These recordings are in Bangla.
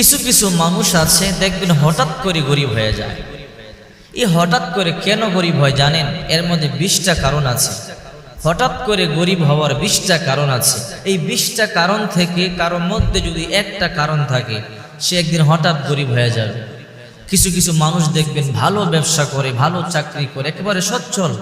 কিছু কিছু মানুষ আছে, দেখবেন হঠাৎ করে গরিব হয়ে যায়। এই হঠাৎ করে কেন গরিব হয় জানেন? এর মধ্যে বিশটা কারণ আছে। হঠাৎ করে গরিব হওয়ার বিশটা কারণ আছে। এই বিশটা কারণ থেকে কারোর মধ্যে যদি একটা কারণ থাকে, সে একদিন হঠাৎ গরিব হয়ে যাবে। কিছু কিছু মানুষ দেখবেন ভালো ব্যবসা করে, ভালো চাকরি করে, একেবারে সচ্ছল।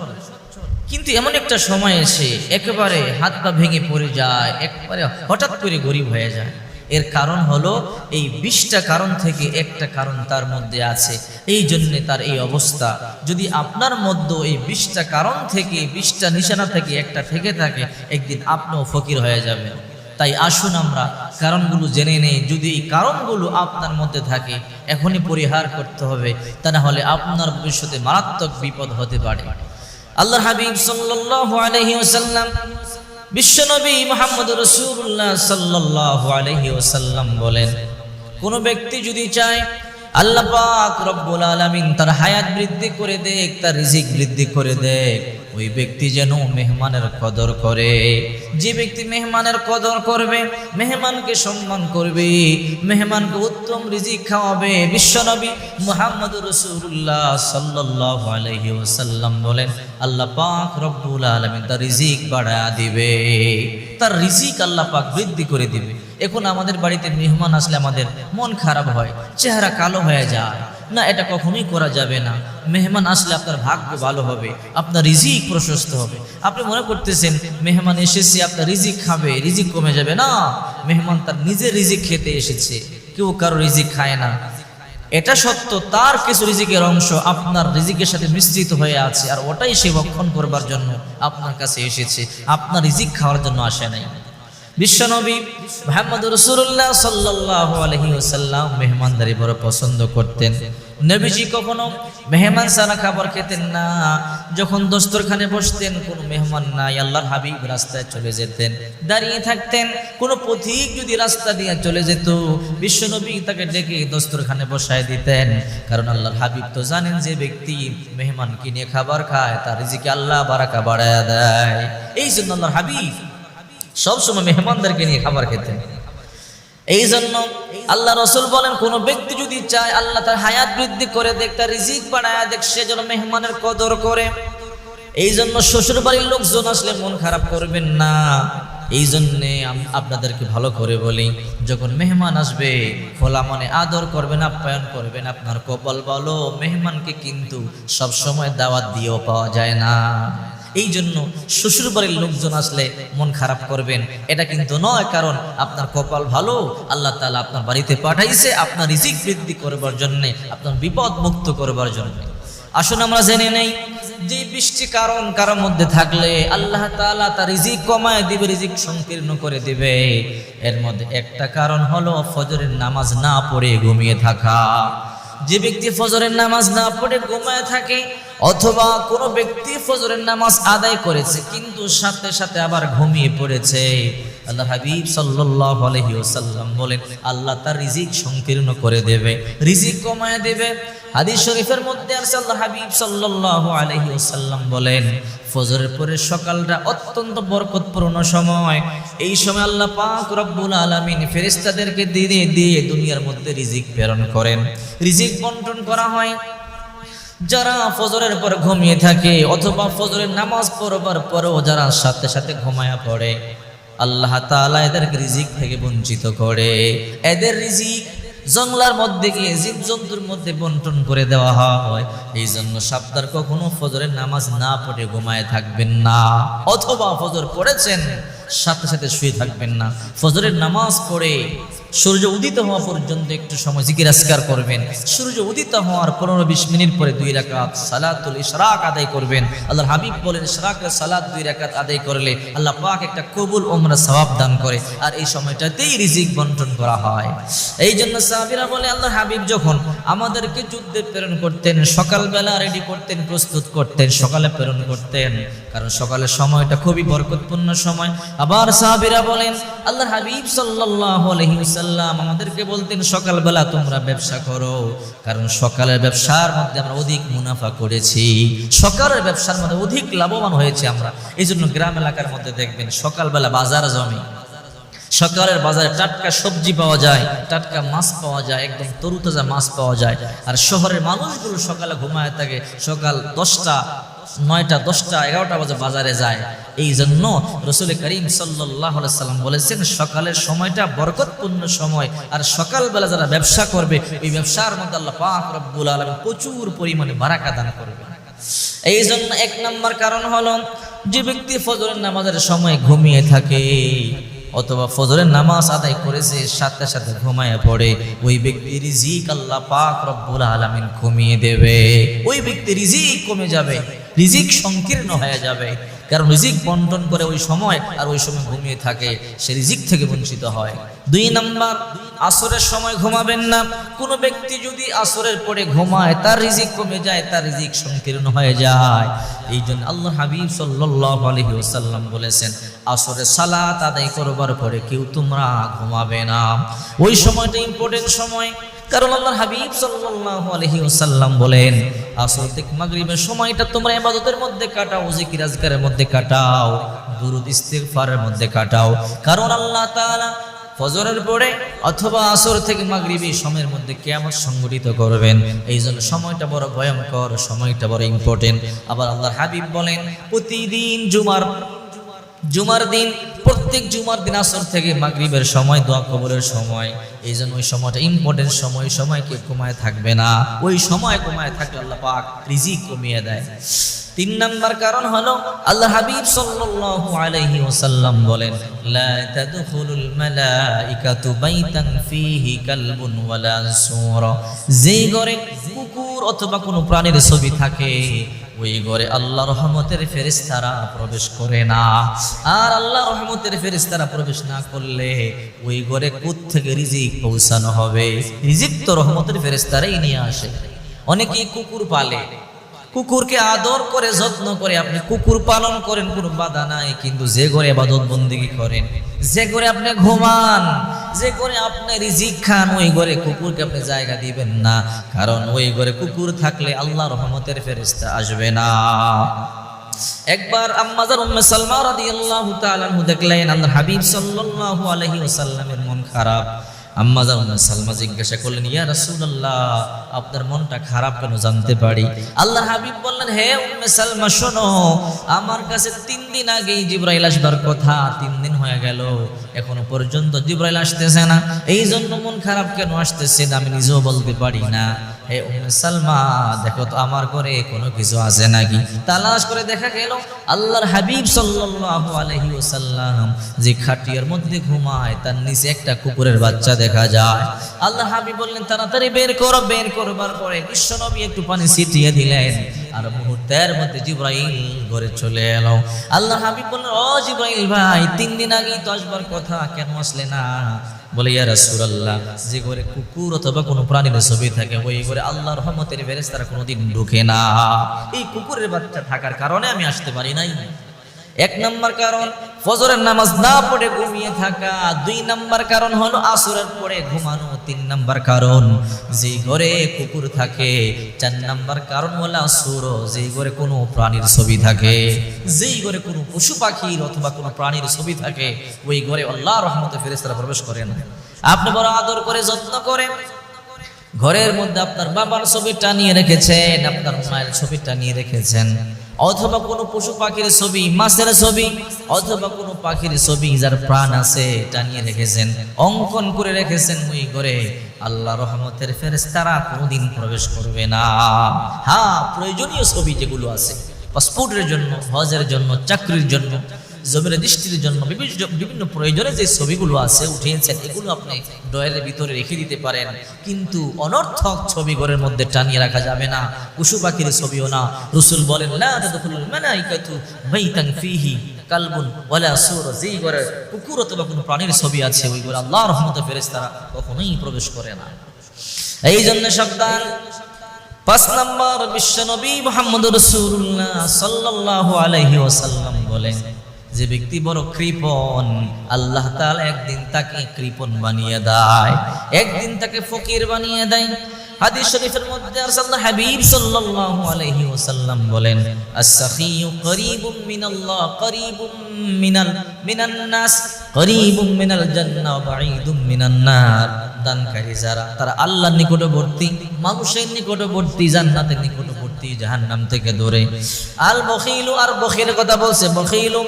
কিন্তু এমন একটা সময় এসে একেবারে হাত পা ভেঙে পড়ে যায়, একেবারে হঠাৎ করে গরিব হয়ে যায়। এর কারণ হলো এই বিশটা কারণ থেকে একটা কারণ তার মধ্যে আছে। এই জন্যে তার এই অবস্থা। যদি আপনার মধ্যে এই বিশটা কারণ থেকে, বিশটা নিশানা থেকে একটা থেকে থাকে, একদিন আপনিও ফকির হয়ে যাবেন। তাই আসুন আমরা কারণগুলো জেনে নেই। যদি এই কারণগুলো আপনার মধ্যে থাকে, এখনই পরিহার করতে হবে। তা না হলে আপনার ভবিষ্যতে মারাত্মক বিপদ হতে পারে। আল্লাহ হাবিব সাল্লাল্লাহু আলাইহি ওয়াসাল্লাম বিশ্বনবী মোহাম্মদ রসুল্লাহ সাল্লাহ আলাইহি ওসাল্লাম বলেন, কোনো ব্যক্তি যদি চায়, আল্লাহ পাক রব্বুল আলমিন তার হায়াত বৃদ্ধি করে দেখ তার রিজিক বৃদ্ধি করে দেখ ওই ব্যক্তি যেন মেহমানের কদর করে। যে ব্যক্তি মেহমানের কদর করবে, মেহমানকে সম্মান করবে, মেহমানকে উত্তম রিজিক খাওয়াবে, বিশ্বনবী মুহাম্মদ রসুল্লাহ সাল্লাল্লাহু আলাইহি ওয়াসাল্লাম বলেন, আল্লাহ পাক রব্বুল আলামিন তার রিজিক বাড়ায়া দিবে। তার রিজিক আল্লাহ পাক বৃদ্ধি করে দিবে। এখন আমাদের বাড়িতে মেহমান আসলে আমাদের মন খারাপ হয়, চেহারা কালো হয়ে যায়। না, এটা কখনোই করা যাবে না। মেহমান আসলে আপনার ভাগ্য ভালো হবে, আপনার রিজিক প্রশস্ত হবে। আপনি মনে করতেছেন, মেহমান এসেছে, আপনার রিজিক খাবে, রিজিক কমে যাবে। না, মেহমান তার নিজের রিজিক খেতে এসেছে, কেউ কারও রিজিক খায় না। এটা সত্য, তার কিছু রিজিকের অংশ আপনার রিজিকের সাথে মিশ্রিত হয়ে আছে, আর ওটাই সে ভক্ষণ করবার জন্য আপনার কাছে এসেছে। আপনার রিজিক খাওয়ার জন্য আসে নাই। বিশ্বনবী মোহাম্মদ রসুল্লাহ সাল্লাহ আলহি ওসাল্লাম মেহমানদারি বড় পছন্দ করতেন। নবীজি কখনো মেহমান সারা খাবার খেতেন না। যখন দস্তরখানে বসতেন, কোনো মেহমান নাই, আল্লাহর হাবিব রাস্তায় চলে যেতেন, দাঁড়িয়ে থাকতেন। কোনো পথিক যদি রাস্তা দিয়ে চলে যেত, বিশ্বনবী তাকে ডেকে দস্তরখানে বসায় দিতেন। কারণ আল্লাহর হাবিব তো জানেন যে ব্যক্তি মেহমান কিনে খাবার খায়, তার রিজিকে আল্লাহ বারাকা বাড়ায় দেয়। এই জন্য আল্লাহর হাবিব সবসময় মেহমানদেরকে নিয়ে খাবার খেতেন। এই জন্য আল্লাহ রসুল বলেন, কোন ব্যক্তি যদি চায় আল্লাহ তার হায়াত বৃদ্ধি করে দেখ, তার রিজিক বাড়ায় দেখ, সে যেন মেহমানের কদর করে। এই জন্য শ্বশুর বাড়ির লোকজন আসলে মন খারাপ করবেন না। এই জন্যে আপনাদেরকে ভালো করে বলি, যখন মেহমান আসবে, খোলা মনে আদর করবেন, আপ্যায়ন করবেন, আপনার কপাল বলো মেহমানকে কিন্তু সব সময় দাওয়াত দিয়েও পাওয়া যায় না। এই জন্য শ্বশুর বাড়ির লোকজন আসলে মন খারাপ করবেন। এটা কিন্তু নয়, কারণ আপনার কপাল ভালো, আল্লাহ তাআলা আপনার বাড়িতে পাঠাইছে আপনার রিজিক বৃদ্ধি করবার জন্যে, আপনার বিপদ মুক্ত করবার জন্য। আসুন আমরা জেনে নেই, যে বৃষ্টি কারণ কারোর মধ্যে থাকলে আল্লাহ তাআলা তার রিজিক কমায় দিবে, রিজিক সংকীর্ণ করে দিবে। এর মধ্যে একটা কারণ হলো ফজরের নামাজ না পড়ে ঘুমিয়ে থাকা। যে ব্যক্তি ফজরের নামাজ না পড়ে ঘুমায় থাকে অথবা কোনো ব্যক্তি ফজরের নামাজ আদায় করেছে, কিন্তু সাথে সাথে আবার ঘুমিয়ে পড়েছে। আল্লাহ হাবিব সাল্লাল্লাহু আলাইহি ওয়াসাল্লাম বলেন, আল্লাহ তার রিজিক সংকীর্ণ করে দেবে, রিজিক কমায় দেবে। হাদিস শরীফের মধ্যে আছে, আল্লাহ হাবিব সাল্লাল্লাহু আলাইহি ওয়াসাল্লাম বলেন, ফজরের পরে সকালটা অত্যন্ত বরকতপূর্ণ সময়। এই সময় আল্লাহ পাক রব্বুল আলামিন ফেরিস্তাদেরকে দিয়ে দিয়ে দুনিয়ার মধ্যে রিজিক প্রেরণ করেন। রিজিক বন্টন করা হয়। যারা ফজরের পর ঘুমিয়ে থাকে অথবা ফজরের নামাজ পড়বার পরেও যারা সাথে সাথে ঘুমায়া পড়ে, আল্লাহ তাআলা এদেরকে রিজিক থেকে বঞ্চিত করে। এদের রিজিক জঙ্গলার মধ্যে গিয়ে জীবজন্তুর মধ্যে বন্টন করে দেওয়া হয়। এই জন্য সাবধার কখনো ফজরের নামাজ না পড়ে ঘুমায় থাকবেন না। অথবা ফজর পড়েছেন, সাথে সাথে শুয়ে থাকবেন না। ফজরের নামাজ পড়ে সূর্য উদিত হওয়া পর্যন্ত একটু সময় জিকির আসকার করবেন। সূর্য উদিত হওয়ার পনেরো বিশ মিনিট পরে দুই রাকাত সালাতুল ইশরাক আদায় করবেন। আল্লাহর হাবিব বলেন ইশরাকের সালাত দুই রাকাত আদায় করলে আল্লাহ পাক একটা কবুল ওমরা সওয়াব দান করে। আর এই সময়টাতেই রিজিক বন্টন করা হয়। এই জন্য সাহাবীরা বলে, আল্লাহর হাবিব যখন আমাদেরকে যুদ্ধে প্রেরণ করতেন, সকালবেলা রেডি করতেন, প্রস্তুত করতেন, সকালে প্রেরণ করতেন, কারণ সকালের সময়টা খুবই বরকতপূর্ণ সময়। আবার সাহাবীরা বলেন, আল্লাহর হাবিব সাল্লাল্লাহু আলাইহি ওয়াসাল্লাম আমাদেরকে বলতেন, সকালবেলা তোমরা ব্যবসা করো, কারণ সকালের ব্যবসার মধ্যে আমরা অধিক মুনাফা করেছি। সকালের ব্যবসার মধ্যে অধিক লাভবান হয়েছে আমরা। এই জন্য গ্রাম এলাকার মধ্যে দেখবেন, সকালবেলা বাজার জমে। সকালের বাজারে টাটকা সবজি পাওয়া যায়, টাটকা মাছ পাওয়া যায়, একদম তরুতাজা মাছ পাওয়া যায়। আর শহরের মানুষগুলো সকালে ঘুমায় থাকে, সকাল দশটা, নয়টা, দশটা, এগারোটা বাজে বাজারে যায়। এই জন্য রসুল করিম সাল্লাহ সাল্লাম বলেছেন, সকালের সময়টা বরকতপূর্ণ সময়। আর সকালবেলা যারা ব্যবসা করবে, ওই ব্যবসার মধ্যে আল্লাহ পাক রব্বুল আলম প্রচুর পরিমাণে বারাকা দান করবে এই জন্য এক নম্বর কারণ হলো, যে ব্যক্তি ফজরের নামাজের সময় ঘুমিয়ে থাকে, অথবা ফজরের নামাজ আদায় করেছে, সাথে সাথে ঘুমায় পড়ে, ওই ব্যক্তি রিজিক আল্লাহ পাক রব্বুল আলামিন ঘুমিয়ে দেবে। ওই ব্যক্তি রিজিক কমে যাবে, রিজিক সংকীর্ণ হয়ে যাবে। কারণ রিজিক বন্টন করে ওই সময় আর ওই সময় ঘুমিয়ে থাকে, সে রিজিক থেকে বঞ্চিত হয়। দুই নাম্বার, আসরের সময় ঘুমাবেন না। কোনো ব্যক্তি যদি আসরের পরে ঘুমায়, তার রিজিক কমে যায়, তার রিজিক সংকীর্ণ হয়ে যায়। এই জন্য আল্লাহ হাবিব সাল্লাল্লাহু আলাইহি ওয়াসাল্লাম বলেছেন, আসরের সালাত আদায় করবার পরে কেউ তোমরা ঘুমাবে না। ওই সময়টা ইম্পর্টেন্ট সময়। কারণ আল্লাহ হাবিব সাল্লাল্লাহু আলাইহি ওয়াসাল্লাম বলেন, আসর থেকে মাগরিবের সময়টা তোমরা ইবাদতের মধ্যে কাটাও জিকির আজকারের মধ্যে কাটাও, দুরুদ ইস্তিগফারের মধ্যে কাটাও। কারণ আল্লাহ তাআলা ফজরের পরে অথবা আসর থেকে মাগরিবি সময়ের মধ্যে কেমন সংগঠিত করবেন। এই জন্য সময়টা বড় ভয়ঙ্কর, সময়টা বড় ইম্পর্টেন্ট আবার আল্লাহর হাবিব বলেন, প্রতিদিন জুমার জুমার দিন, প্রত্যেক জুমার দিন আসর থেকে মাগরিবের সময়, দোয়া কবরের সময়। এই জন্য ওই সময়টা ইম্পর্টেন্ট সময় সময় কেউ কমায় থাকবে না। ওই সময় কমায় থাকলে আল্লাহ পাক রিজিক কমিয়ে দেয়। তিন নাম্বার কারণ হলো আল্লাহ হাবিব সাল্লাল্লাহু আলাইহি ওয়াসাল্লাম বলেন, লা তাদখুলুল মালাইকাতু বাইতান ফীহি কালবুন ওয়ালা সূরা। যেই ঘরে কুকুর অথবা কোনো প্রাণীর ছবি থাকে, ওই ঘরে আল্লাহ রহমতের ফেরেশতারা প্রবেশ করে না। আর আল্লাহ রহমতের ফেরেশতারা প্রবেশ না করলে ওই ঘরে কোথ থেকে রিজিক পৌঁছানো হবে? রিজিক তো রহমতের ফেরেশতারাই নিয়ে আসে। অনেকেই কুকুর পালে কুকুরকে আদর করে, যত্ন করে, আপনি কুকুর পালন করেন, কোনো বাধা নাই। কিন্তু যে করে আবাদত বন্দিগি করেন, যে করে আপনি ঘুমান, যে করে আপনি রিজিক খান, ওই ঘরে কুকুরকে আপনি জায়গা দিবেন না। কারণ ওই ঘরে কুকুর থাকলে আল্লাহ রহমতের ফেরেস্তা আসবে না। একবার আম্মাজার দেখলেন আল্লাহ হাবিব সাল্লাল্লাহু আলাইহি ওয়াসাল্লামের মন খারাপ। আম্মাজার উম্মে সালমা জিজ্ঞাসা করলেন, ইয়া রাসূলুল্লাহ, আপনার মনটা খারাপ কেন জানতে পারি? আল্লাহর হাবিব বললেন, হে উম্মে সালমা, শোনো, আমার কাছে তিন দিন আগেই জিব্রাইল আসবার কথা, তিন দিন হয়ে গেল, এখনও পর্যন্ত জিব্রাইল আসতেছে না। এই জন্য মন খারাপ কেন আসতেছে না আমি নিজেও বলতে পারি না। হে সালমা, দেখো তো আমার ঘরে কোনো কিছু আছে নাকি? তালাশ করে দেখা গেল, আল্লাহর হাবিব সাল্লাল্লাহু আলাইহি ওয়াসাল্লাম যে খাটিয়ার মধ্যে ঘুমায়, তার নিচে একটা কুকুরের বাচ্চা দেখা যায়। আল্লাহ হাবিব বললেন, তাড়াতাড়ি বের করো, বের করবার পরে বিশ্বনবী একটু পানি ছিটিয়ে দিলেন আর মুহূর্তের মধ্যে জিব্রাইল ঘরে চলে এলো। আল্লাহ হাবিব বললেন, ও জিব্রাইল ভাই, তিন দিন আগেই তো আসবার কথা, কেন আসলে না? বলে, ইয়া রাসূলুল্লাহ, যে ঘরে কুকুর অথবা কোনো প্রাণীর ছবি থাকে, ওই ঘরে আল্লাহ রহমতের ফেরেশতারা কোনোদিন ঢুকে না। এই কুকুরের বাচ্চা থাকার কারণে আমি আসতে পারি নাই। এক নম্বর কারণ ফজরের নামাজ না পড়ে ঘুমিয়ে থাকা দুই নাম্বার কারণ হলো আসরের পরে ঘুমানো তিন নাম্বার কারণ। যেই ঘরে কুকুর থাকে, চার নাম্বার কারণ হলো আসুর। যেই ঘরে কোনো প্রাণীর ছবি থাকে যেই ঘরে কোনো পশু পাখির অথবা কোনো প্রাণীর ছবি থাকে, ওই ঘরে আল্লাহ রহমতে ফেরেস্তারা প্রবেশ করে না আপনি বড় আদর করে যত্ন করেন ঘরের মধ্যে আপনার বাবার ছবি টানিয়ে রেখেছেন, আপনার মায়ের ছবি টানিয়ে রেখেছেন। অথবা কোনো পশু পাখির ছবি, মাছের ছবি, অথবা কোনো পাখির ছবি যার প্রাণ আছে, টানিয়ে রেখেছেন, অঙ্কন করে রেখেছেন মুই করে, আল্লাহ রহমতের ফেরেশতারা কোনোদিন প্রবেশ করবে না। হ্যাঁ প্রয়োজনীয় ছবি যেগুলো আছে, পাসপোর্টের জন্য, হজের জন্য, চাকরির জন্য জমির দৃষ্টির জন্য বিভিন্ন প্রয়োজনে যে ছবিগুলো আছে, উঠিয়েছেন, এগুলো আপনি ডয়ের ভিতরে রেখে দিতে পারেন। কিন্তু অনর্থক ছবি ঘরের মধ্যে টানিয়ে রাখা যাবে না পশু পাখির ছবিও না। রসুল বলেন কালবুন ওয়ালা সুর। যেই ঘরে কুকুর অথবা কোনো প্রাণীর ছবি আছে, ওই ঘরে আল্লাহর রহমতে ফেরেশতারা কখনোই প্রবেশ করে না। এই জন্য সাবধান। পাঁচ নম্বর বিশ্বনবী মোহাম্মদ রসুল্লাহ সাল্লাল্লাহু আলাইহি ওয়াসাল্লাম বলেন যে ব্যক্তি বড় কৃপণ, আল্লাহ তাআলা একদিন তাকে কৃপণ বানিয়ে দেয়। একদিন তাকে ফকির বানিয়ে দেয়। হাদিস শরীফের মধ্যে আরসাল্লাহ হাবিব সাল্লাল্লাহু আলাইহি ওয়াসাল্লাম বলেন, আস-সাখিয়ু করিবুম মিনাল্লাহ, করিবুম মিনাল, মিনান নাস, করিবুম মিনাল জান্নাহ বাঈদুম মিনান নার। দানকারী যারা, তারা আল্লাহর নিকটবর্তী, মানুষের নিকটবর্তী, জান্নাতের নিকটবর্তী জাহান্নাম থেকে দূরে। আল বখিলু আর বখির কথা বলছে, বখিলু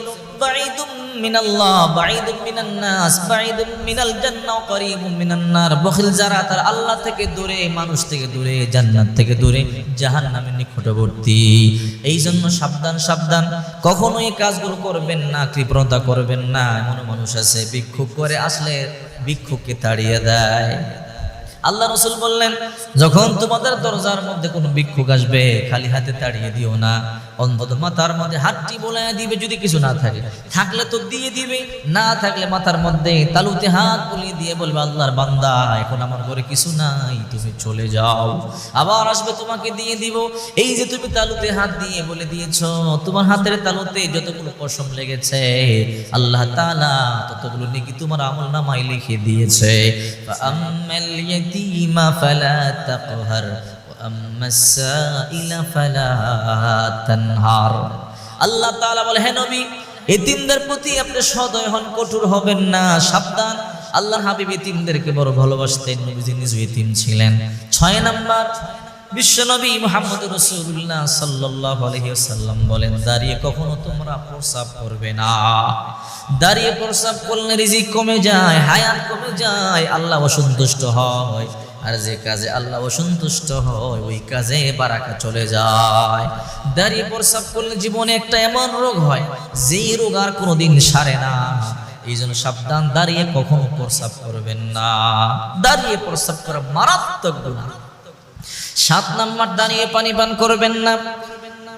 আল্লাহ থেকে দূরে, মানুষ থেকে দূরে, জান্নাত থেকে দূরে নিকটবর্তী। এই জন্য সাবধান সাবধান। কখনোই এই কাজগুলো করবেন না, কৃপণতা করবেন না। এমন মানুষ আছে, ভিক্ষুক করে আসলে ভিক্ষুককে তাড়িয়ে দেয়। আল্লাহ রসুল বললেন, যখন তোমাদের দরজার মধ্যে কোনো ভিক্ষুক আসবে, খালি হাতে তাড়িয়ে দিও না। অন্তত মাথার মধ্যে হাতটি বলায় দিবে যদি কিছু না থাকে। থাকলে তো দিয়ে দিবে, না থাকলে মাথার মধ্যে তালুতে হাত বুলিয়ে দিয়ে বলবে, আল্লাহর বান্দা, এখন আমার ঘরে কিছু নাই, তুমি চলে যাও। আবার আসবে, তোমাকে দিয়ে দিব। এই যে তুমি তালুতে হাত দিয়ে বলে দিয়েছ, তোমার হাতের তালুতে যতগুলো পশম লেগেছে, আল্লাহ তাআলা ততগুলো নাকি তোমার আমল নামাই লিখে দিয়েছে। তাকহার। وأما السائل فلا تنهر আল্লাহ তাআলা বলে হে নবী এতিমদের প্রতি আপনি সদয় হন কঠোর হবেন না সাবধান আল্লাহর হাবিব এতিমদেরকে বড় ভালোবাসতেন নবীজি নিজে এতিম ছিলেন ছয় নাম্বার বিশ্বনবী মুহাম্মদ রসুল্লাহ সাল্লাল্লাহু আলাইহি ওয়াসাল্লাম বলেন দাঁড়িয়ে কখনো তোমরা প্রস্রাব করবে না দাঁড়িয়ে প্রস্রাব করলে রিজিক কমে যায় হায়াত কমে যায় আল্লাহ অসন্তুষ্ট হয় আর যে কাজে আল্লাহ অসন্তুষ্ট হয়, ওই কাজে বারাকা চলে যায়। দাঁড়িয়ে প্রসাব করলে জীবনে একটা এমন রোগ হয়, যেই রোগ আর কোনোদিন সারে না। এই জন্য সাবধান, দাঁড়িয়ে কখনো প্রসাব করবেন না। দাঁড়িয়ে প্রসাব করা মারাত্মক গুণা সাত নাম্বার, দাঁড়িয়ে পানি পান করবেন না।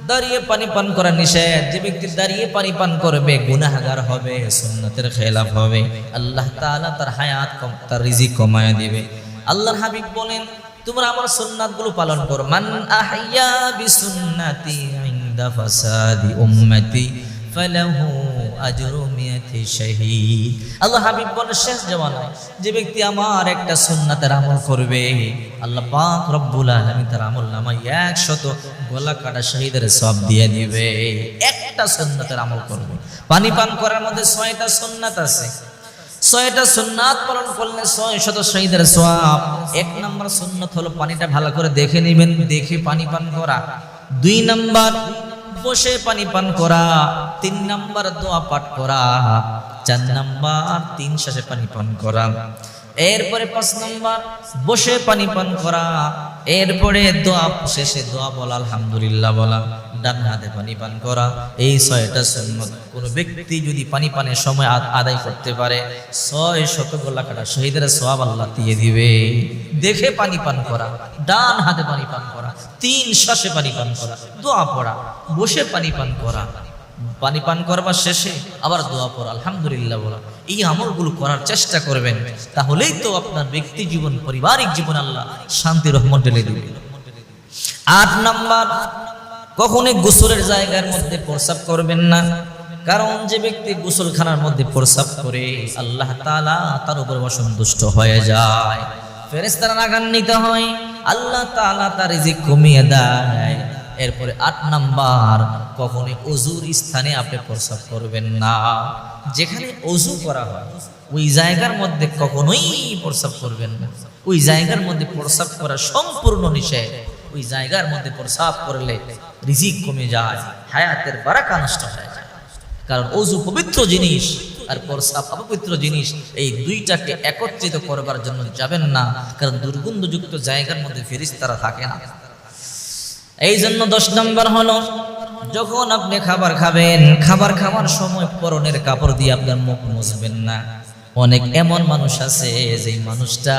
দাঁড়িয়ে পানি পান করা নিষেধ। যে ব্যক্তি দাঁড়িয়ে পানি পান করবে, গুনাহগার হবে, সুন্নতের খেলাফ হবে। আল্লাহ তাআলা তার হায়াত কম, তার রিজিক কমায় দিবে। আল্লাহর হাবিব বলেন, তোমরা আমার সুন্নাতগুলো পালন করো। মান আহইয়া বিসুন্নতি ইনদা ফাসাদি উম্মতি, ফালাহু আজরু মিয়াতি শাহীদ। আল্লাহ হাবিব বলে শেষ জামানায় যে ব্যক্তি আমার একটা সুন্নাতের আমল করবে, আল্লাহ পাক রব্বুল আলামিন তার আমল নামায় 100 গলা কাটা শহীদের সব দিয়ে দিবে। একটা সুন্নাতের আমল করবে। পানি পান করার মধ্যে ছয়টা সুন্নাত আছে। ছয়টা সুন্নাত পালন করলে ছয় শত শহীদের সওয়াব। এক নাম্বার সুন্নত হলো পানিটা ভালো করে দেখে নেবেন, দেখে পানি পান করা। দুই নাম্বার, বসে পানি পান করা। তিন নাম্বার, দোয়া পাঠ করা। চার নাম্বার, তিন শ্বাসে পানি পান করা। এরপরে পাঁচ নাম্বার, বসে পানি পান করা। এরপরে দোয়া, শেষে দোয়া বলা, আলহামদুলিল্লাহ বলা। ডান হাতে পানি পান করা। এই ছয়টা সুন্নত কোন ব্যক্তি যদি পানি পানের সময় আদ- আদায় করতে পারে, ছয় শত গোলা কাটা শহীদের সওয়াব আল্লাহ দিয়ে দিবে। দেখে পানি পান করা, ডান হাতে পানি পান করা, তিন শ্বাসে পানি পান করা, দোয়া পড়া, বসে পানি পান করা। পানি পান করবার শেষে আবার দোয়া পড়া, আলহামদুলিল্লাহ বলা। এই আমলগুলো করার চেষ্টা করবেন, তাহলেই তো আপনার ব্যক্তি জীবন, পারিবারিক জীবন আল্লাহ শান্তি, রহমত ঢেলে দিবে। আট নাম্বার কখনই গোসলের জায়গার মধ্যে প্রস্রাব করবেন না। কারণ যে ব্যক্তি গোসলখানার মধ্যে প্রস্রাব করে, আল্লাহ তাআলা তার উপর অসন্তুষ্ট হয়ে যায়। ফেরেশতারা রাগান্বিত হয়, আল্লাহ তাআলা তার রিজিক কমিয়ে দেয়। এরপরে আট নাম্বার, কখনই অজুর স্থানে আপনি প্রস্রাব করবেন না। যেখানে অজু করা হয়, ওই জায়গার মধ্যে কখনোই প্রস্রাব করবেন না। ওই জায়গার মধ্যে প্রস্রাব করা সম্পূর্ণ নিষেধ। ওই জায়গার মধ্যে প্রস্রাব করলে রিজিক কমে যায়, হায়াতের বারাকা নষ্ট হয়ে যায়। কারণ অজু পবিত্র জিনিস, আর প্রস্রাব অপবিত্র জিনিস, এই দুইটাকে একত্রিত করবার জন্য যাবেন না, কারণ দুর্গন্ধযুক্ত জায়গার মধ্যে ফেরিস্তারা থাকে না। এই জন্য দশ নম্বর হলো, যখন আপনি খাবার খাবেন, খাবার খাওয়ার সময় পরনের কাপড় দিয়ে আপনার মুখ মুছবেন না। অনেক এমন মানুষ আছে যে মানুষটা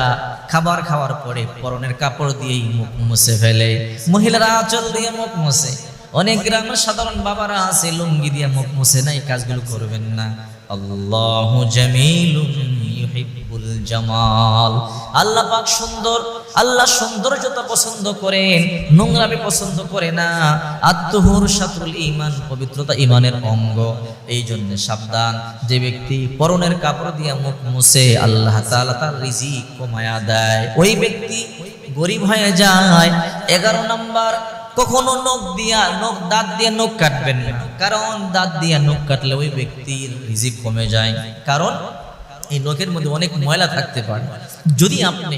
খাবার খাওয়ার পরে পরনের কাপড় দিয়েই মুখ মুছে ফেলে। মহিলারা আঁচল দিয়ে মুখ মুছে। অনেক গ্রামের সাধারণ বাবারা আছে, লুঙ্গি দিয়ে মুখ মুছে না, এই কাজগুলো করবেন না। আল্লাহ জামিলুন জামাল। আল্লাহ পাক সুন্দর, আল্লাহ সৌন্দর্যতা পছন্দ করেন, নোংরামি পছন্দ করে না। আত্মহুর সাতুল ইমান পবিত্রতা ইমানের অঙ্গ। এই জন্য সাবধান, যে ব্যক্তি পরনের কাপড় মুখ মুছে, আল্লাহ তার রিজিক কমায়া দেয়। ওই ব্যক্তি গরিব হয়ে যায়, এগারো নাম্বার, কখনো নখ দিয়া, নখ দাঁত দিয়ে নখ কাটবেন না। কারণ দাঁত দিয়ে নখ কাটলে ওই ব্যক্তির রিজিক কমে যায়। কারণ এই নখের মধ্যে অনেক ময়লা থাকতে পারে। যদি আপনি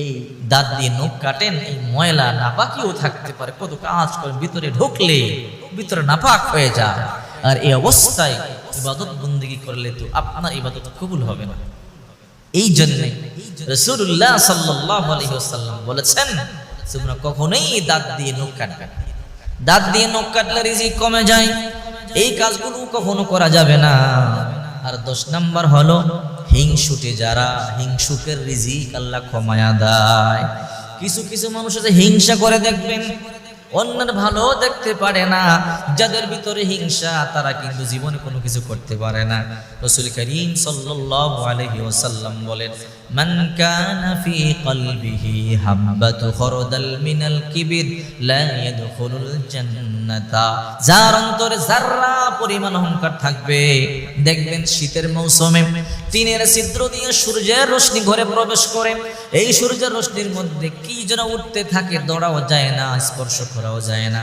এই দাঁত দিয়ে নখ কাটেন, এই ময়লা নাপাকিও থাকতে পারে। কত কাজ করেন, ভিতরে ঢুকলে ভিতরে নাপাক হয়ে যায়। আর এই অবস্থায় ইবাদত বন্দিগি করলে তো আপনার ইবাদত কবুল হবে না। এই জন্যে রসুল্লাহ সাল্লাল্লাহু আলাইহি ওয়াসাল্লাম বলেছেন, তোমরা কখনোই দাঁত দিয়ে নখ কাটবে না। দাঁত দিয়ে নখ কাটলে রিজিক কমে যায়। এই কাজগুলো কখনো করা যাবে না। আর দশ নাম্বার হলো হিংসুটে যারা, হিংসুকের রিজিক আল্লাহ ক্ষমায়া দেয়। কিছু কিছু মানুষ আছে হিংসা করে দেখবেন, অন্যের ভালো দেখতে পারে না, যাদের ভিতরে হিংসা, তারা কিন্তু জীবনে কোনো কিছু করতে পারে না। রসুল করিম সাল্লাহ ওয়াসাল্লাম বলেন মান কানা ফি কলবিহি হাববাতু খরদাল মিনাল কিবির লা ইয়াদখুলুল জান্নাতা। যার অন্তরে যাররা পরিমাণ অহংকার থাকবে, দেখবেন শীতের মৌসুমে টিনের ছিদ্র দিয়ে সূর্যের রশ্মি ঘরে প্রবেশ করে। এই সূর্যের রশ্মির মধ্যে কি যেন উঠতে থাকে, দৌড়াও যায় না, স্পর্শ করাও যায় না।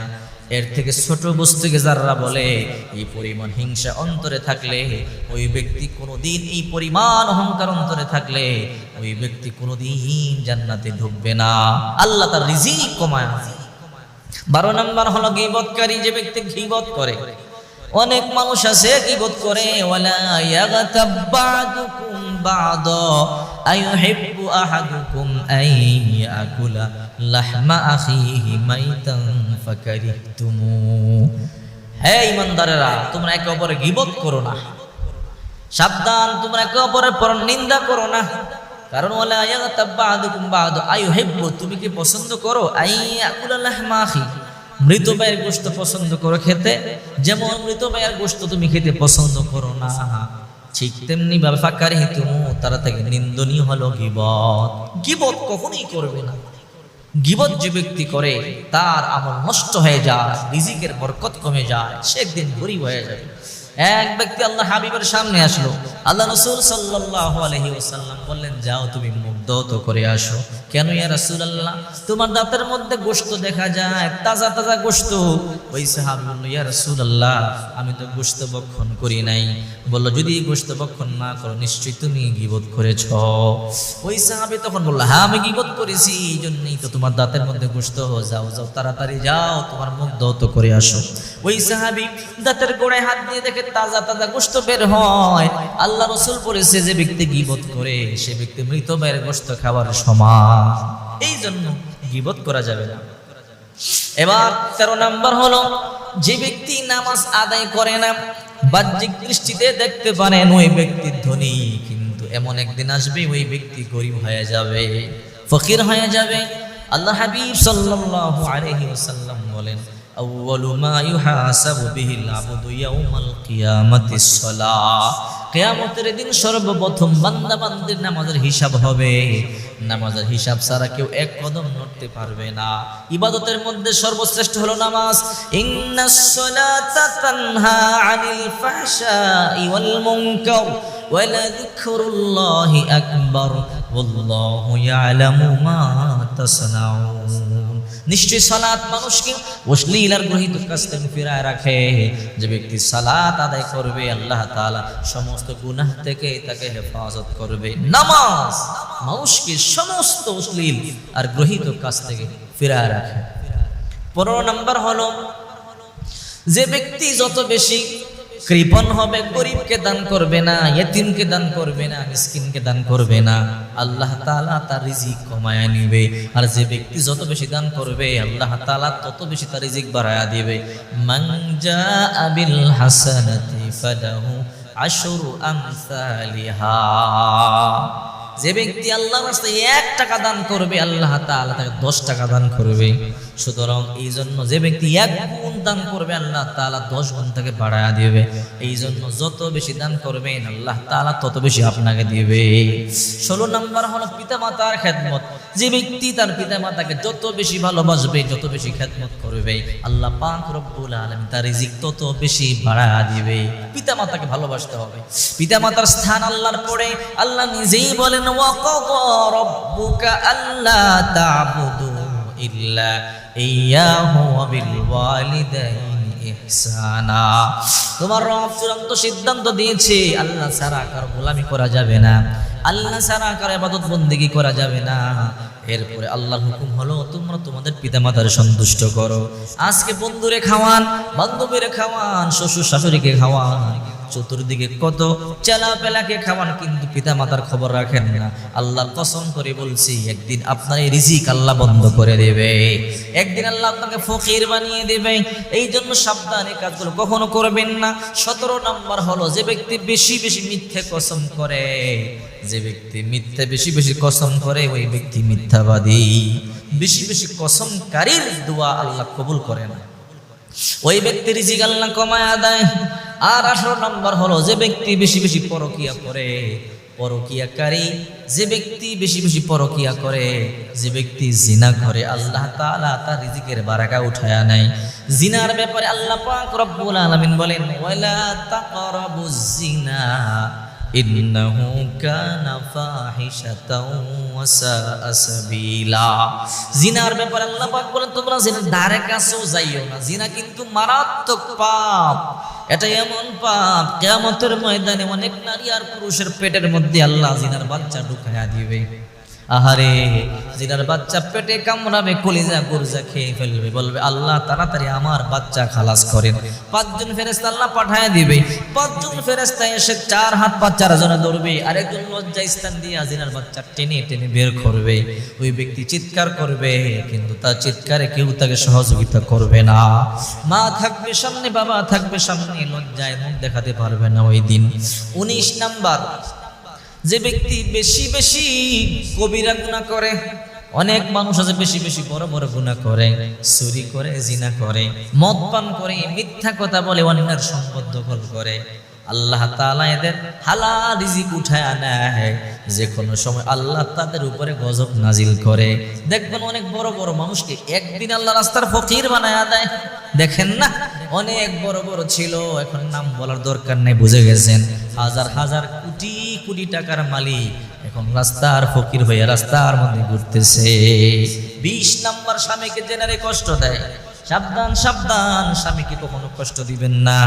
এর থেকে ছোট বস্তুকে যারা বলে, এই পরিমাণ হিংসা অন্তরে থাকলে, ওই ব্যক্তি কোনোদিন এই পরিমাণ অহংকার অন্তরে থাকলে, ওই ব্যক্তি কোনোদিন জান্নাতে ঢুকবে না। আল্লাহ তার রিজিক কমায়। বারো নম্বর হলো গিবতকারী যে ব্যক্তি গিবত করে। অনেক মানুষ আছে গিবত করে, ওয়ালা আই ইয়াকুলা। তোমরা একে অপরের গিবত করো না। সাবধান, তোমরা একে পর নিন্দা করো না। কারণ তুমি কি পছন্দ করো? মৃত ভাইয়ের গোশত পছন্দ করো খেতে? যেমন মৃত ভাইয়ের গোশত তুমি খেতে পছন্দ করো না। ঠিক তেমনি ভাবে ফাঁকারি তুমু তারা থেকে নিন্দনীয় হলো গিবত। গিবত কখনোই করবে না। গিবত যে ব্যক্তি করে, তার আমল নষ্ট হয়ে যায়, রিজিকের বরকত কমে যায়, সে একদিন গরিব হয়ে যাবে। এক ব্যক্তি আল্লাহ হাবিবের সামনে আসলো। আল্লাহ রসুল সাল্লাহ আলহিউসাল্লাম বললেন, যাও তুমি দৌত করে আসো। কেন ইয়া রাসূলুল্লাহ? তোমার দাঁতের মধ্যে গোশত দেখা যায়, তাজা তাজা গোশত। ওই সাহাবী বলল, ইয়া রাসূলুল্লাহ, আমি তো গোশত ভক্ষণ করি নাই। বলল, যদি গোশত ভক্ষণ না করো, নিশ্চয়ই তুমি গিবত করেছ। ওই সাহাবী তখন বলল হ্যাঁ আমি গিবত করেছি এই জন্যই তো তোমার দাঁতের মধ্যে গোশত যাও যাও তাড়াতাড়ি যাও, তোমার মুখ দৌত করে আসো। ওই সাহাবি দাঁতের গোড়ায় হাত দিয়ে দেখে তাজা তাজা গোশত বের হয়। আল্লাহ রসুল বলেছে, যে ব্যক্তি গিবোধ করে, সে ব্যক্তি মৃত ভাইয়ের গোশত খাবার সমান। এই জন্য গিবত করা যাবে না। এবার তেরো নাম্বার হলো, যে ব্যক্তি নামাজ আদায় করে না, বাহ্যিক দৃষ্টিতে দেখতে পারেন ওই ব্যক্তি ধনী, কিন্তু এমন একদিন আসবে ওই ব্যক্তি গরিব হয়ে যাবে, ফকির হয়ে যাবে। আল্লাহ হাবিব সাল্লাল্লাহু আলাইহি ওয়াসাল্লাম বলেন আউয়ালু মা ইউহাসাবু বিহিল আবদু ইয়াউমাল কিয়ামাতিস সালাহ কিয়ামতের দিন সর্বপ্রথম বান্দা বান্দির নামাজের হিসাব হবে। নামাজের হিসাব ছাড়া কেউ এক কদম নড়তে পারবে না। ইবাদতের মধ্যে সর্বশ্রেষ্ঠ হলো নামাজ। ইন্নাস সালাতা তানহা আনিল ফাহশাই ওয়াল মুনকার ওয়ালাযিকরুল্লাহি আকবার। ওয়াল্লাহু ইয়ালামু মা তাসনাউন। নিশ্চয় সালাত মানুষকে অশ্লীল আর গ্রহিত কাজ থেকে ফিরায় রাখে। যে ব্যক্তি সালাত আদায় করবে, আল্লাহ তাআলা সমস্ত গুনাহ থেকে তাকে হেফাজত করবে। নামাজ মানুষকে সমস্ত অশ্লীল আর গ্রহিত কাজ থেকে ফিরায় রাখে। পনেরো নম্বর হলো, যে ব্যক্তি যত বেশি কৃপণ হবে, গরিবকে দান করবে না ইয়েতিমকে দান করবে না, মিসকিনকে দান করবে না। আল্লাহ তালা তার রিজিক কমায়া নিবে। আর যে ব্যক্তি যত বেশি দান করবে, আল্লাহ তালা তত বেশি তার রিজিক বাড়ায়া দিবে। মাংজা আবিল বিল হাসানাতি ফাদাহু আশরু আমসালিহা। যে ব্যক্তি আল্লাহর রাস্তায় এক টাকা দান করবে, আল্লাহ তাআলা তাকে দশ টাকা দান করবে। সুতরাং এই জন্য যে ব্যক্তি এক গুণ দান করবে, আল্লাহ তাআলা দশ গুণ তাকে বাড়ায়া দিবে। এই জন্য যত বেশি দান করবেন, আল্লাহ তাআলা তত বেশি আপনাকে দিবে। ষোলো নম্বর হলো পিতা মাতার খেদমত। যে ব্যক্তি তার পিতা মাতাকে যত বেশি ভালোবাসবে, যত বেশি খেদমত করবে, আল্লাহ পাক রব্বুল আলামিন তার রিজিক তত বেশি বাড়ায়া দিবে। পিতা মাতাকে ভালোবাসতে হবে। পিতা মাতার স্থান আল্লাহর পরে আল্লাহ নিজেই বলেন রাব্বুকা আল্লা তা'বুদু ইল্লা ইয়াহু বিল ওয়ালিদাইনি ইহসানা। তোমার রব চূড়ান্ত সিদ্ধান্ত দিয়েছে, আল্লাহ ছাড়া কারও গোলামি করা যাবে না। আল্লাহ ছাড়া কারও ইবাদত বন্দেগী করা যাবে না। এরপরে আল্লাহর হুকুম হলো, তোমরা তোমাদের পিতামাতার সন্তুষ্ট করো। আজকে বন্ধুরে খাওয়ান, বান্ধবীরে খাওয়ান, শ্বশুর শাশুড়িকে খাওয়ান। চতুর্দিকে কত চেলা পেলাকে খাওয়ান, কিন্তু পিতা মাতার খবর রাখেন না। আল্লাহ কসম করে বলছি, একদিন আপনার এই রিজিক আল্লাহ বন্ধ করে দেবে। একদিন আল্লাহ আপনাকে ফকির বানিয়ে দেবে। এই জন্য সাবধানে কাজগুলো কখনো করবেন না। সতেরো নম্বর হলো, যে ব্যক্তি বেশি বেশি মিথ্যে কসম করে, যে ব্যক্তি মিথ্যে বেশি বেশি কসম করে, ওই ব্যক্তি মিথ্যাবাদী। বেশি বেশি কসমকারীর দোয়া আল্লাহ কবুল করে না ওই ব্যক্তির রিজিক আল্লাহ কমায় দেয়। আর আঠারো নম্বর হলো, যে ব্যক্তি বেশি বেশি পরকিয়া করে, পরকিয়াকারী, যে ব্যক্তি বেশি বেশি পরকিয়া করে, যে ব্যক্তি জিনা করে, আল্লাহ তাআলা তার রিজিকের বারাকা উঠায়া নেয়। জিনার ব্যাপারে আল্লাহ পাক রব্বুল আলামিন বলেন, ওয়ালা তাকরাবুজ জিনা। ইন্নাহু كان فاحشة وساء سبيلا. জিনার ব্যাপারে আল্লাহ পাক বলেন, তোমরা জিনার ধারে কাছেও যাইও জিনা কিন্তু মারাত্মক পাপ। এটা এমন পাপ, কিয়ামতের ময়দানে অনেক নারী আর পুরুষের পেটের মধ্যে আল্লাহ জিনার বাচ্চা ঢুকায়া দিবে। আহারে, জিনার বাচ্চা পেটে কামড়াবে, কলিজা গুরজা খেয়ে ফেলবে, বলবে, আল্লাহ, তাড়াতাড়ি আমার বাচ্চা খালাস করেন। পাঁচজন ফেরেস্তা আল্লাহ পাঠায় দিবে। পাঁচজন ফেরেস্তা এসে চার হাত পা চার জনে ধরবে, আরেকজন লজ্জা স্থান দিয়ে জিনার বাচ্চা টেনে টেনে বের করবে। ওই ব্যক্তি চিৎকার করবে, কিন্তু তার চিৎকারে কেউ তাকে সহযোগিতা করবে না। মা থাকবে সামনে, বাবা থাকবে সামনে, লজ্জায় মুখ দেখাতে পারবে না ওই দিন। উনিশ নাম্বার যে ব্যক্তি বেশি বেশি কবিরা গুণা করে, অনেক মানুষ আছে বেশি বেশি বড় বড় গুণা করে, চুরি করে, জিনা করে, মদ পান করে, মিথ্যা কথা বলে, অন্যের সম্পদ দখল করে। আল্লাহ তাআলা এদের হালাল রিজিক উঠায় নেয়। যে কোনো সময় আল্লাহ তাদের উপরে গজব নাজিল করে। দেখবেন অনেক বড় বড় মানুষকে একদিন আল্লাহ রাস্তার ফকির বানায় দেয়। দেখেন না, অনেক বড় বড় ছিল, এখন নাম বলার দরকার নেই, বুঝে গেছেন। হাজার হাজার কোটি কোটি টাকার মালিক। এখন রাস্তার ফকির হয়ে রাস্তার মধ্যে ঘুরতেছে। বিশ নাম্বার স্বামীকে জেনারে কষ্ট দেয়। সাবধান সাবধান, স্বামীকে কখনো কষ্ট দিবেন না।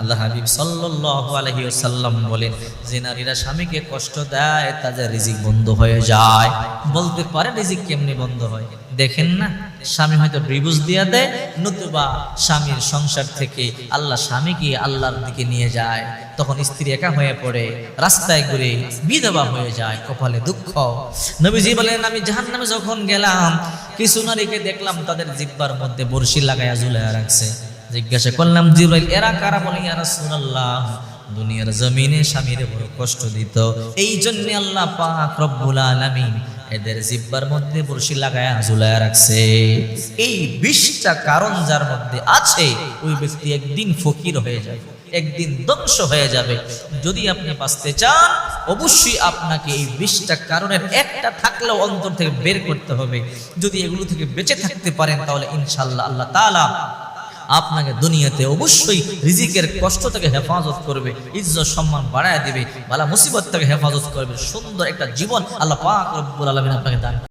আল্লাহ হাবিব সাল্লাল্লাহু আলাইহি ওয়াসাল্লাম বলেন, যে নারীরা স্বামীকে কষ্ট দেয়, তাদের রিজিক বন্ধ হয়ে যায়। বলতে পারে রিজিক কেমনি বন্ধ হয়? দেখেন না? স্বামী হয়তো ডিভোর্স দিয়ে দেয়, নতুবা স্বামীর সংসার থেকে আল্লাহ স্বামীকে আল্লাহর দিকে নিয়ে যায়। তখন স্ত্রী একা হয়ে পড়ে, রাস্তায় ঘুরে বিধবা হয়ে যায়, কপালে দুঃখ। নবীজি বলেন, আমি জাহান নামে যখন গেলাম, কিছু নারীকে দেখলাম তাদের জিব্বার মধ্যে বড়শি লাগাইয়া ঝুলাইয়া রাখছে। জিজ্ঞাসা করলাম, জিব্রাইল, এরা কারা? বলে, ইয়া রাসূলুল্লাহ, দুনিয়ার জমিনে স্বামীর বড় কষ্ট দিত। এই জন্য আল্লাহ পাক রব্বুল আলামিন এদের জিব্বার মধ্যে বড়শি লাগায়া ঝুলায়া রাখছে। এই বিশটা কারণ যার মধ্যে আছে, ওই ব্যক্তি একদিন ফকির হয়ে যায় একদিন ধ্বংস হয়ে যাবে। যদি আপনি বাঁচতে চান, অবশ্যই আপনাকে এই বিশটা কারণের একটা থাকলেও অন্তর থেকে বের করতে হবে। যদি এগুলো থেকে বেঁচে থাকতে পারেন, তাহলে ইনশাল্লাহ আল্লাহ তাআলা আপনাকে দুনিয়াতে অবশ্যই রিজিকের কষ্ট থেকে হেফাজত করবে, ইজ্জত, সম্মান বাড়ায় দেবে, বালা মুসিবত থেকে হেফাজত করবে, সুন্দর একটা জীবন আল্লাহ পাক রব্বুল আলমিন আপনাকে দান